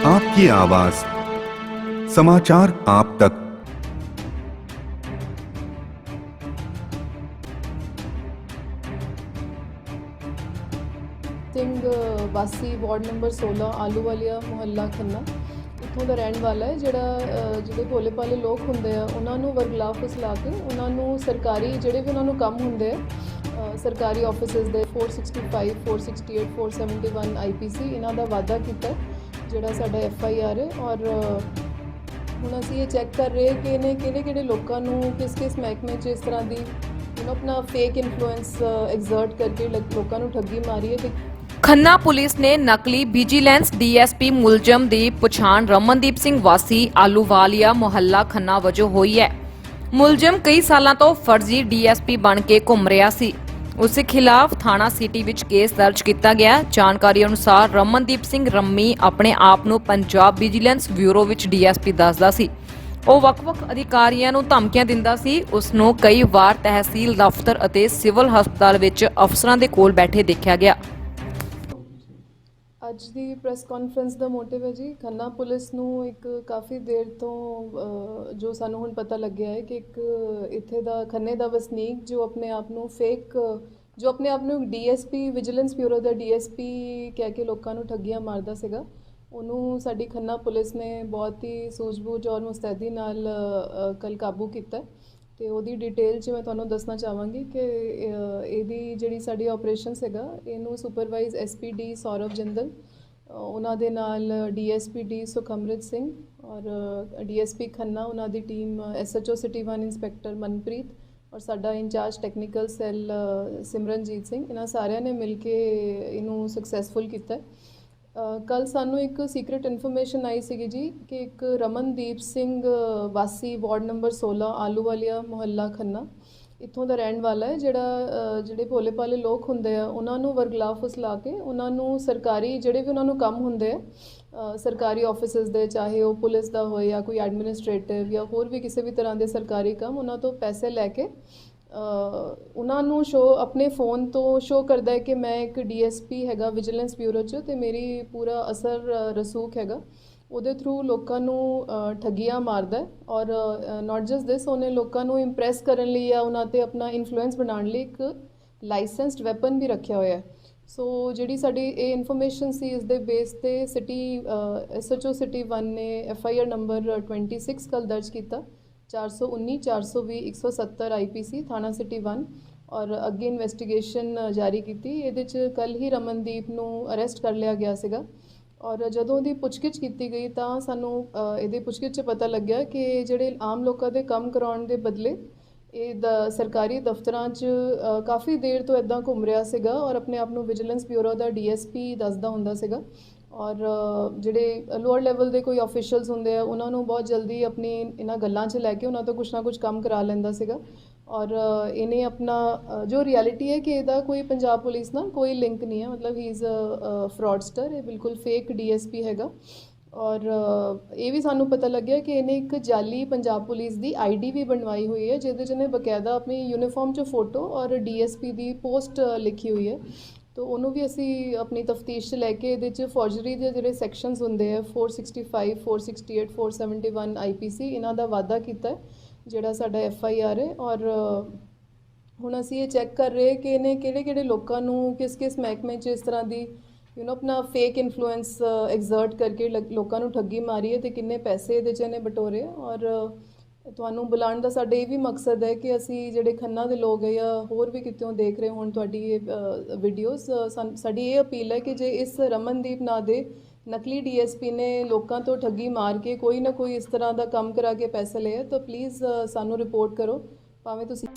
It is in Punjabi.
आपकी आवाज समाचार आप तक ਸਿੰਘ ਅ, ਵਾਸੀ ਵਾਰਡ ਨੰਬਰ 16 ਆਲੂਵਾਲੀਆ ਮੁਹੱਲਾ ਖੰਨਾ ਇੱਥੋਂ ਦਾ ਰਹਿਣ ਵਾਲਾ ਹੈ ਜਿਹੜਾ ਅ, ਜਿਹੜੇ ਭੋਲੇ ਭਾਲੇ ਲੋਕ ਹੁੰਦੇ ਆ ਉਹਨਾਂ ਨੂੰ ਵਰਗਲਾ ਫਸਲਾ ਕੇ ਉਹਨਾਂ ਨੂੰ ਸਰਕਾਰੀ ਜਿਹੜੇ ਵੀ ਉਹਨਾਂ ਨੂੰ ਕੰਮ ਹੁੰਦੇ ਆ ਅ, ਸਰਕਾਰੀ ਆਫਿਸਿਸ ਦੇ 465 468 471 ਆਈਪੀਸੀ ਇਹਨਾਂ ਦਾ ਵਾਅਦਾ ਕੀਤਾ ਜਿਹੜਾ ਸਾਡਾ ਐਫ ਆਈ ਆਰ ਹੈ ਔਰ ਹੁਣ ਅਸੀਂ ਇਹ ਚੈੱਕ ਕਰ ਰਹੇ ਕਿ ਇਹਨੇ ਕਿਹੜੇ ਕਿਹੜੇ ਲੋਕਾਂ ਨੂੰ ਕਿਸ ਕਿਸ ਮਹਿਕਮੇ 'ਚ ਇਸ ਤਰ੍ਹਾਂ ਦੀ ਯੂ نو ਆਪਣਾ ਫੇਕ ਇਨਫਲੂਐਂਸ ਐਗਜ਼ਰਟ ਕਰਕੇ ਲੋਕਾਂ ਨੂੰ ਠੱਗੀ ਮਾਰੀ ਹੈ ਤੇ ਖੰਨਾ ਪੁਲਿਸ ਨੇ ਨਕਲੀ ਵਿਜੀਲੈਂਸ ਡੀਐਸਪੀ ਮੁਲਜ਼ਮ ਦੀ ਪਛਾਣ ਰਮਨਦੀਪ ਸਿੰਘ ਵਾਸੀ ਆਲੂਵਾਲੀਆ ਮੁਹੱਲਾ ਖੰਨਾ ਵਜੋਂ ਹੋਈ ਹੈ। ਮੁਲਜ਼ਮ ਕਈ ਸਾਲਾਂ ਤੋਂ ਫਰਜ਼ੀ ਡੀਐਸਪੀ ਬਣ ਕੇ ਘੁੰਮ ਰਿਹਾ ਸੀ। ਉਸ ਦੇ ਖਿਲਾਫ ਥਾਣਾ ਸਿਟੀ ਵਿੱਚ ਕੇਸ ਦਰਜ ਕੀਤਾ ਗਿਆ। ਜਾਣਕਾਰੀ ਅਨੁਸਾਰ ਰਮਨਦੀਪ ਸਿੰਘ ਰੰਮੀ ਆਪਣੇ ਆਪ ਨੂੰ ਪੰਜਾਬ ਵਿਜੀਲੈਂਸ ਬਿਊਰੋ ਵਿੱਚ ਡੀਐਸਪੀ ਦੱਸਦਾ ਸੀ। ਉਹ ਵੱਖ-ਵੱਖ ਅਧਿਕਾਰੀਆਂ ਨੂੰ ਧਮਕੀਆਂ ਦਿੰਦਾ ਸੀ। ਉਸ ਨੂੰ ਕਈ ਵਾਰ ਤਹਿਸੀਲ ਦਫ਼ਤਰ ਅਤੇ ਸਿਵਲ ਹਸਪਤਾਲ ਵਿੱਚ ਅਫਸਰਾਂ ਦੇ ਕੋਲ ਬੈਠੇ ਦੇਖਿਆ ਗਿਆ। ਅੱਜ ਦੀ ਪ੍ਰੈਸ ਕਾਨਫਰੰਸ ਦਾ ਮੋਟਿਵ ਹੈ ਜੀ, ਖੰਨਾ ਪੁਲਿਸ ਨੂੰ ਇੱਕ ਕਾਫੀ ਦੇਰ ਤੋਂ ਜੋ ਸਾਨੂੰ ਹੁਣ ਪਤਾ ਲੱਗਿਆ ਹੈ ਕਿ ਇੱਕ ਇੱਥੇ ਦਾ, ਖੰਨੇ ਦਾ ਵਸਨੀਕ ਜੋ ਆਪਣੇ ਆਪ ਨੂੰ ਫੇਕ ਜੋ ਆਪਣੇ ਆਪ ਨੂੰ ਡੀਐਸਪੀ ਵਿਜੀਲੈਂਸ ਬਿਊਰੋ ਦਾ ਡੀਐਸਪੀ ਕਹਿ ਕੇ ਲੋਕਾਂ ਨੂੰ ਠੱਗੀਆਂ ਮਾਰਦਾ ਸੀਗਾ, ਉਹਨੂੰ ਸਾਡੀ ਖੰਨਾ ਪੁਲਿਸ ਨੇ ਬਹੁਤ ਹੀ ਸੂਝਬੂਝ ਔਰ ਮੁਸਤੈਦੀ ਨਾਲ ਕੱਲ ਕਾਬੂ ਕੀਤਾ ਤੇ ਉਹਦੀ ਡਿਟੇਲ 'ਚ ਮੈਂ ਤੁਹਾਨੂੰ ਦੱਸਣਾ ਚਾਹਾਂਗੀ ਕਿ ਇਹਦੀ ਜਿਹੜੀ ਸਾਡੀ ਆਪਰੇਸ਼ਨ ਹੈਗਾ ਇਹਨੂੰ ਸੁਪਰਵਾਈਜ਼ ਐਸਪੀਡੀ ਸੌਰਵ ਜਿੰਦਲ ਉਹਨਾਂ ਦੇ ਨਾਲ ਡੀਐਸਪੀਡੀ ਸੁਖਮਰਿਤ ਸਿੰਘ ਔਰ ਡੀਐਸਪੀ ਖੰਨਾ, ਉਹਨਾਂ ਦੀ team SHO city 1 inspector Manpreet ਔਰ ਸਾਡਾ incharge technical cell Simranjit Singh, ਇਹਨਾਂ ਸਾਰਿਆਂ ਨੇ ਮਿਲ ਕੇ ਇਹਨੂੰ ਸਕਸੈਸਫੁਲ ਕੀਤਾ। ਹੈ ਕੱਲ ਸਾਨੂੰ ਇੱਕ ਸੀਕ੍ਰੀਟ ਇਨਫੋਰਮੇਸ਼ਨ ਆਈ ਸੀਗੀ ਜੀ ਕਿ ਇੱਕ ਰਮਨਦੀਪ ਸਿੰਘ ਵਾਸੀ ਵਾਰਡ ਨੰਬਰ 16 ਆਲੂਵਾਲੀਆ ਮੁਹੱਲਾ ਖੰਨਾ ਇੱਥੋਂ ਦਾ ਰਹਿਣ ਵਾਲਾ ਹੈ, ਜਿਹੜਾ ਜਿਹੜੇ ਭੋਲੇ ਭਾਲੇ ਲੋਕ ਹੁੰਦੇ ਆ, ਉਹਨਾਂ ਨੂੰ ਵਰਗਲਾ ਫਸਲਾ ਕੇ ਉਹਨਾਂ ਨੂੰ ਸਰਕਾਰੀ, ਜਿਹੜੇ ਵੀ ਉਹਨਾਂ ਨੂੰ ਕੰਮ ਹੁੰਦੇ ਆ ਸਰਕਾਰੀ ਆਫਿਸਿਸ ਦੇ, ਚਾਹੇ ਉਹ ਪੁਲਿਸ ਦਾ ਹੋਏ ਜਾਂ ਕੋਈ ਐਡਮਿਨਿਸਟ੍ਰੇਟਿਵ ਜਾਂ ਹੋਰ ਵੀ ਕਿਸੇ ਵੀ ਤਰ੍ਹਾਂ ਦੇ ਸਰਕਾਰੀ ਕੰਮ, ਉਹਨਾਂ ਤੋਂ ਪੈਸੇ ਲੈ ਕੇ ਉਹਨਾਂ ਨੂੰ ਸ਼ੋ ਆਪਣੇ ਫੋਨ ਤੋਂ ਸ਼ੋ ਕਰਦਾ ਹੈ ਕਿ ਮੈਂ ਇੱਕ ਡੀਐਸਪੀ ਹੈਗਾ ਵਿਜੀਲੈਂਸ ਬਿਊਰੋ 'ਚ ਤੇ ਮੇਰੀ ਪੂਰਾ ਅਸਰ ਰਸੂਖ ਹੈਗਾ। ਉਹਦੇ ਥਰੂ ਲੋਕਾਂ ਨੂੰ ਠੱਗੀਆਂ ਮਾਰਦਾ ਔਰ ਨਾਟ ਜਸਟ ਦਿਸ ਉਹਨੇ ਲੋਕਾਂ ਨੂੰ ਇੰਪ੍ਰੈਸ ਕਰਨ ਲਈ ਜਾਂ ਉਹਨਾਂ ਤੇ ਆਪਣਾ ਇਨਫਲੂਐਂਸ ਬਣਾਉਣ ਲਈ ਇੱਕ ਲਾਇਸੈਂਸਡ ਵੈਪਨ ਵੀ ਰੱਖਿਆ ਹੋਇਆ ਹੈ। ਸੋ ਜਿਹੜੀ ਸਾਡੀ ਇਹ ਇਨਫੋਰਮੇਸ਼ਨ ਸੀ, ਇਸ ਦੇ ਬੇਸ ਤੇ ਸਿਟੀ ਐਸਐਚਓ ਸਿਟੀ 1 ਨੇ ਐਫਆਈਆਰ ਨੰਬਰ 26 ਕੱਲ ਦਰਜ ਕੀਤਾ। 419 420 170 ਆਈਪੀਸੀ ਥਾਣਾ ਸਿਟੀ 1 ਔਰ ਅੱਗੇ ਇਨਵੈਸਟੀਗੇਸ਼ਨ ਜਾਰੀ ਕੀਤੀ ਇਹਦੇ ਚ ਕੱਲ ਹੀ ਰਮਨਦੀਪ ਨੂੰ ਅਰੈਸਟ ਕਰ ਲਿਆ ਗਿਆ ਸੀਗਾ ਔਰ ਜਦੋਂ ਉਹਦੀ ਪੁੱਛਗਿੱਛ ਕੀਤੀ ਗਈ ਤਾਂ ਸਾਨੂੰ ਅ, ਇਹਦੇ ਪੁੱਛਗਿੱਛ 'ਚ ਪਤਾ ਲੱਗਿਆ ਕਿ ਜਿਹੜੇ ਆਮ ਲੋਕਾਂ ਦੇ ਕੰਮ ਕਰਾਉਣ ਦੇ ਬਦਲੇ ਇਹ ਦ ਸਰਕਾਰੀ ਦਫ਼ਤਰਾਂ 'ਚ ਕਾਫੀ ਦੇਰ ਤੋਂ ਇਦਾਂ ਘੁੰਮ ਰਿਹਾ ਸੀਗਾ ਔਰ ਆਪਣੇ ਆਪ ਨੂੰ ਵਿਜੀਲੈਂਸ ਬਿਊਰੋ ਦਾ ਡੀਐਸਪੀ ਦੱਸਦਾ ਹੁੰਦਾ ਸੀਗਾ ਔਰ ਜਿਹੜੇ ਲੋਅਰ ਲੈਵਲ ਦੇ ਕੋਈ ਆਫੀਸ਼ੀਅਲਸ ਹੁੰਦੇ ਆ, ਉਹਨਾਂ ਨੂੰ ਬਹੁਤ ਜਲਦੀ ਆਪਣੀ ਇਹਨਾਂ ਗੱਲਾਂ 'ਚ ਲੈ ਕੇ ਉਹਨਾਂ ਤੋਂ ਕੁਛ ਨਾ ਕੁਛ ਕੰਮ ਕਰਾ ਲੈਂਦਾ ਸੀਗਾ। ਔਰ ਇਹਨੇ ਆਪਣਾ ਜੋ ਰਿਐਲਿਟੀ ਹੈ ਕਿ ਇਹਦਾ ਕੋਈ ਪੰਜਾਬ ਪੁਲਿਸ ਨਾਲ ਕੋਈ ਲਿੰਕ ਨਹੀਂ ਹੈ, ਮਤਲਬ ਹੀ ਇਜ਼ ਅ ਫਰਾਡਸਟਰ ਇਹ ਬਿਲਕੁਲ ਫੇਕ ਡੀਐਸਪੀ ਹੈਗਾ। ਔਰ ਇਹ ਵੀ ਸਾਨੂੰ ਪਤਾ ਲੱਗਿਆ ਕਿ ਇਹਨੇ ਇੱਕ ਜਾਲੀ ਪੰਜਾਬ ਪੁਲਿਸ ਦੀ ਆਈਡੀ ਵੀ ਬਣਵਾਈ ਹੋਈ ਹੈ, ਜਿਹਦੇ 'ਚ ਇਹਨੇ ਬਕਾਇਦਾ ਆਪਣੀ ਯੂਨੀਫਾਰਮ 'ਚ ਫੋਟੋ ਔਰ ਡੀਐਸਪੀ ਦੀ ਪੋਸਟ ਲਿਖੀ ਹੋਈ ਹੈ। ਤੋ ਉਹਨੂੰ ਵੀ ਅਸੀਂ ਆਪਣੀ ਤਫਤੀਸ਼ 'ਚ ਲੈ ਕੇ ਇਹਦੇ 'ਚ ਫੋਰਜਰੀ ਦੇ ਜਿਹੜੇ ਸੈਕਸ਼ਨਸ ਹੁੰਦੇ ਆ 465 468 471 ਆਈਪੀਸੀ ਇਹਨਾਂ ਦਾ ਵਾਅਦਾ ਕੀਤਾ ਜਿਹੜਾ ਸਾਡਾ ਐਫ ਆਈ ਆਰ ਹੈ। ਔਰ ਹੁਣ ਅਸੀਂ ਇਹ ਚੈੱਕ ਕਰ ਰਹੇ ਕਿ ਇਹਨੇ ਕਿਹੜੇ ਕਿਹੜੇ ਲੋਕਾਂ ਨੂੰ ਕਿਸ ਕਿਸ ਮਹਿਕਮੇ 'ਚ ਇਸ ਤਰ੍ਹਾਂ ਦੀ ਯੂ نو ਆਪਣਾ ਫੇਕ ਇਨਫਲੂਐਂਸ ਐਗਜ਼ਰਟ ਕਰਕੇ ਲ- ਲੋਕਾਂ ਨੂੰ ਠੱਗੀ ਮਾਰੀ ਹੈ ਤੇ ਕਿੰਨੇ ਪੈਸੇ ਇਹਦੇ 'ਚ ਇਹਨੇ ਬਟੋਰੇ ਔਰ ਤੁਹਾਨੂੰ ਬੁਲਾਉਣ ਦਾ ਸਾਡਾ ਇਹ ਵੀ ਮਕਸਦ ਹੈ ਕਿ ਅਸੀਂ ਜਿਹੜੇ ਖੰਨਾ ਦੇ ਲੋਕ ਹੈ ਜਾਂ ਹੋਰ ਵੀ ਕਿਤੇੋਂ ਦੇਖ ਰਹੇ ਹੋਣ ਤੁਹਾਡੀ ਇਹ ਵੀਡੀਓਜ਼ ਸਾਡੀ ਇਹ ਅਪੀਲ ਹੈ ਕਿ ਜੇ ਇਸ ਰਮਨਦੀਪ ਨਾਂ ਦੇ, ਨਕਲੀ ਡੀਐਸਪੀ ਨੇ ਲੋਕਾਂ ਤੋਂ ਠੱਗੀ ਮਾਰ ਕੇ ਕੋਈ ਨਾ ਕੋਈ ਇਸ ਤਰ੍ਹਾਂ ਦਾ ਕੰਮ ਕਰਾ ਕੇ ਪੈਸੇ ਲਏ ਤਾਂ ਪਲੀਜ਼ ਸਾਨੂੰ ਰਿਪੋਰਟ ਕਰੋ। ਭਾਵੇਂ ਤੁਸੀਂ